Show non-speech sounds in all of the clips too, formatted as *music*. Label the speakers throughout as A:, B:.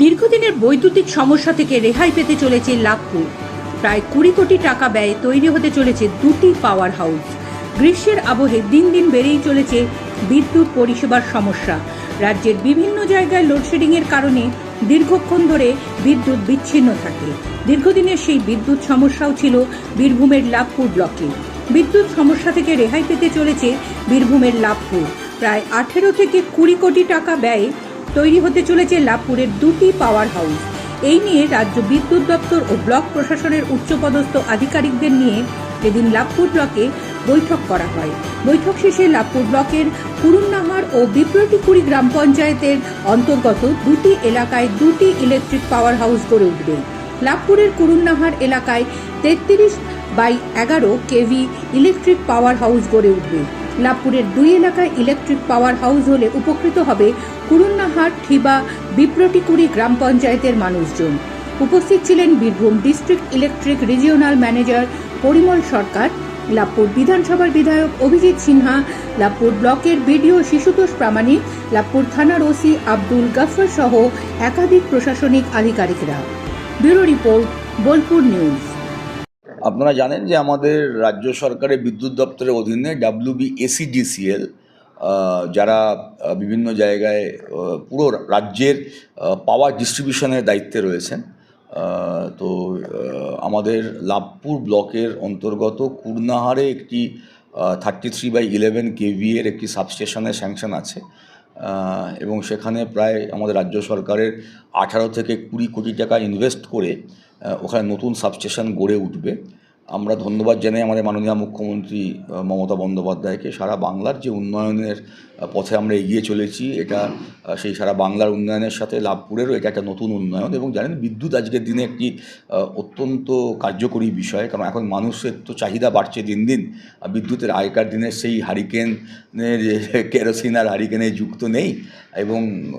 A: দীর্ঘদিনের বৈদ্যুতিক সমস্যা থেকে রেহাই পেতে চলেছে লাভপুর। প্রায় কুড়ি কোটি টাকা ব্যয়ে তৈরি হতে চলেছে দুটি পাওয়ার হাউস। গ্রীষ্মের আবহে দিন দিন বেড়েই চলেছে বিদ্যুৎ পরিষেবার সমস্যা। রাজ্যের বিভিন্ন জায়গায় লোডশেডিংয়ের কারণে দীর্ঘক্ষণ ধরে বিদ্যুৎ বিচ্ছিন্ন থাকে। দীর্ঘদিনের সেই বিদ্যুৎ সমস্যাও ছিল বীরভূমের লাভপুর ব্লকে। বিদ্যুৎ সমস্যা থেকে রেহাই পেতে চলেছে বীরভূমের লাভপুর। প্রায় আঠেরো থেকে কুড়ি কোটি টাকা ব্যয়ে তৈরি হতে চলেছে লাভপুরের দুটি পাওয়ার হাউস এই নিয়ে রাজ্য বিদ্যুৎ দপ্তর ও ব্লক প্রশাসনের উচ্চপদস্থ আধিকারিকদের নিয়ে এদিন লাভপুর ব্লকে বৈঠক করা হয়। বৈঠক শেষে লাভপুর ব্লকের কুরুন্নাহার ও বিপ্রটিকুড়ি গ্রাম পঞ্চায়েতের অন্তর্গত দুটি এলাকায় দুটি ইলেকট্রিক পাওয়ার হাউস গড়ে উঠবে। লাভপুরের কুরুন্নাহার এলাকায় তেত্রিশ বাই এগারো কেভি ইলেকট্রিক পাওয়ার হাউস গড়ে উঠবে। লাভপুরের দুই এলাকায় ইলেকট্রিক পাওয়ার হাউস হলে উপকৃত হবে কুরুন্নাহাট ঠিবা, বিপ্রটিকুড়ি গ্রাম পঞ্চায়েতের মানুষজন। উপস্থিত ছিলেন Birbhum district electric regional manager Parimal Sarkar, Labhpur বিধানসভার বিধায়ক অভিজিৎ সিনহা, লাভপুর ব্লকের বিডিও শিশুতোষ প্রামাণিক, লাভপুর থানার ওসি আব্দুল গাফর সহ একাধিক প্রশাসনিক আধিকারিকরা। Bureau report, Bolpur news.
B: আপনারা জানেন যে আমাদের রাজ্য সরকারের বিদ্যুৎ দপ্তরের অধীনে ডাব্লিউবি এসিডিসিএল যারা বিভিন্ন জায়গায় পুরো রাজ্যের পাওয়ার ডিস্ট্রিবিউশনের দায়িত্বে রয়েছেন। তো আমাদের লাভপুর ব্লকের অন্তর্গত কুর্নাহারে একটি থার্টি থ্রি বাই ইলেভেন কেভিএর একটি সাবস্টেশনের স্যাংশন আছে। এবং সেখানে প্রায় আমাদের রাজ্য সরকারের আঠারো থেকে কুড়ি কোটি টাকা ইনভেস্ট করে ওখানে নতুন সাবস্টেশন গড়ে উঠবে। আমরা ধন্যবাদ জানাই আমাদের মাননীয় মুখ্যমন্ত্রী মমতা বন্দ্যোপাধ্যায়কে। সারা বাংলার যে উন্নয়নের পথে আমরা এগিয়ে চলেছি। এটা সেই সারা বাংলার উন্নয়নের সাথে লাভপুরেরও এটা একটা নতুন উন্নয়ন এবং জানেন বিদ্যুৎ আজকের দিনে একটি অত্যন্ত কার্যকরী বিষয়। কারণ এখন মানুষের তো চাহিদা বাড়ছে দিন দিন। বিদ্যুতের আগেকার দিনের সেই হারিকেনের, *laughs* কেরোসিন আর হারিকেনের যুক্ত নেই এবং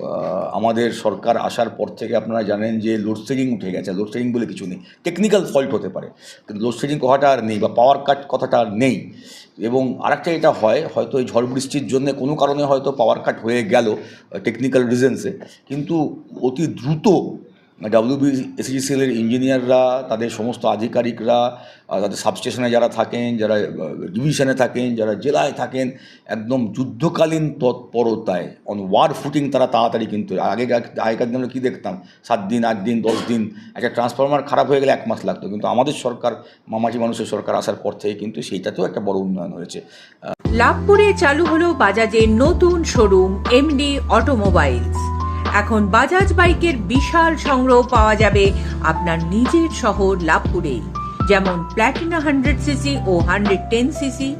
B: আমাদের সরকার আসার পর থেকে আপনারা জানেন যে লোডশেডিং উঠে গেছে। লোডশেডিং বলে কিছু নেই। টেকনিক্যাল ফল্ট হতে পারে। কিন্তু লোডশেডিং কথাটা আর নেই বা পাওয়ার কাট কথাটা আর নেই। এবং আরেকটা এটা হয়, হয়তো এই ঝড় বৃষ্টির জন্যে কোনো কারণে হয়তো পাওয়ার কাট হয়ে গেল টেকনিক্যাল রিজেন্সে কিন্তু অতি দ্রুত ডাব্লিউবি এসিজিসিএলের ইঞ্জিনিয়াররা তাদের সমস্ত আধিকারিকরা তাদের সাবস্টেশনে যারা থাকেন, যারা ডিভিশনে থাকেন, যারা জেলায় থাকেন, একদম যুদ্ধকালীন তৎপরতায় অন ওয়ার ফুটিং তারা তাড়াতাড়ি কিন্তু, আগে আগেকার দিনে কী দেখতাম? সাত দিন, আট দিন, দশ দিন, একটা ট্রান্সফরমার খারাপ হয়ে গেলে এক মাস লাগতো। কিন্তু আমাদের সরকার, মামাটি মানুষের সরকার আসার পর থেকে কিন্তু সেইটাতেও একটা বড় উন্নয়ন হয়েছে।
A: লাভপুরে চালু হলো বাজাজের নতুন শোরুম এমডি অটোমোবাইলস এখন বাজাজ বাইকের বিশাল সংগ্রহ পাওয়া যাবে আপনার নিজের শহর লাভপুরে। যেমন প্ল্যাটিনা হান্ড্রেড সিসি ও hundred ten CC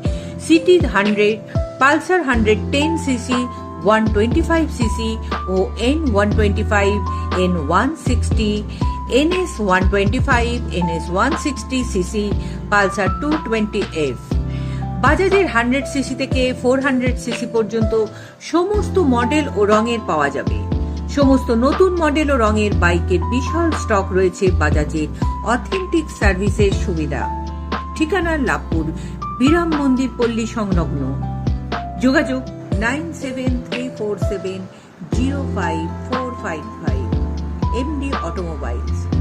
A: CT hundred Pulsar hundred ten CC one twenty five CC ও N one twenty five N one sixty NS one twenty five NS one sixty CC Pulsar two twenty F বাজাজের hundred CC থেকে four hundred CC পর্যন্ত সমস্ত model ও রঙের পাওয়া যাবে। সমস্ত নতুন model ও রঙের বাইকের বিশাল স্টক রয়েছে বাজাজে অথেন্টিক সার্ভিসের সুবিধা। ঠিকানা লাভপুর, বিরাম মন্দির পল্লী সংলগ্ন। যোগাযোগ nine seven three four seven zero five four five five. MD automobiles.